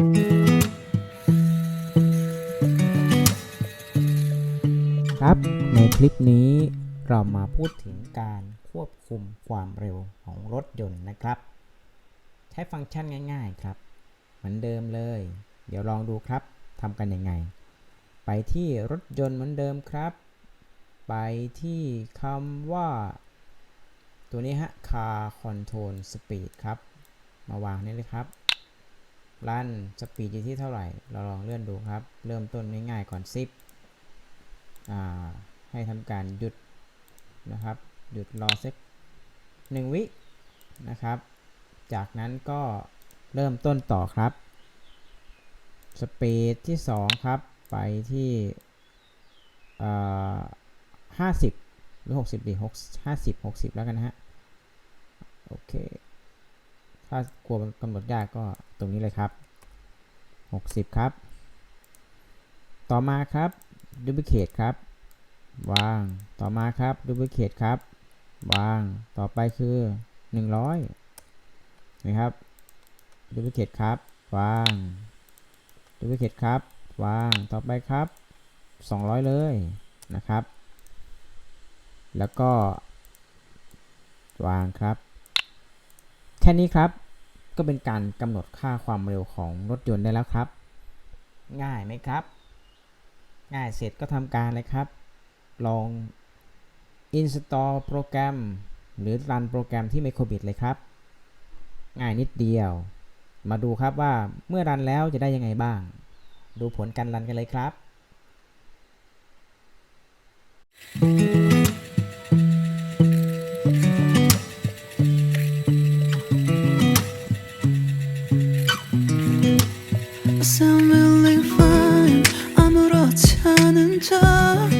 ครับในคลิปนี้เรามาพูดถึงการควบคุมความเร็วของรถยนต์นะครับ ใช้ฟังก์ชันง่าย ๆครับ เหมือนเดิมเลย เดี๋ยวลองดูครับทำกันยังไง ไปที่รถยนต์เหมือนเดิมครับ ไปที่คำว่า ตัวนี้ฮะ car control speed ครับ มาวางนี่เลยครับ รันสปีดอยู่ที่เท่าไหร่ เราลองเลื่อนดูครับ เริ่มต้นง่ายๆก่อน10อ่าให้ทำการหยุดนะครับ หยุดรอสักหนึ่งวินะครับ จากนั้นก็เริ่มต้นต่อครับ สปีดที่ 2 ครับ ไปที่ห้าสิบหรือ 60ดี6 50 60แล้วกันนะฮะ โอเค ถ้ากลัวกำหนดยากก็ตรงนี้เลยครับ 60 ครับ ต่อมาครับ duplicate ครับ วาง ต่อมาครับ duplicate ครับ วาง ต่อไปคือ 100นะครับ duplicate ครับ วาง duplicate ครับ วาง ต่อไปครับ 200 เลยนะครับ แล้วก็ วางครับ แค่นี้ครับก็เป็นการกำหนดค่าความเร็วของรถยนต์ได้แล้วครับ ง่ายไหมครับ ง่ายเสร็จก็ทำการเลยครับ ลอง install โปรแกรม หรือรันโปรแกรมที่ Microbit เลยครับ ง่ายนิดเดียว มาดูครับว่าเมื่อรันแล้วจะได้ยังไงบ้าง ดูผลการรันกันเลยครับ 괜찮은 척.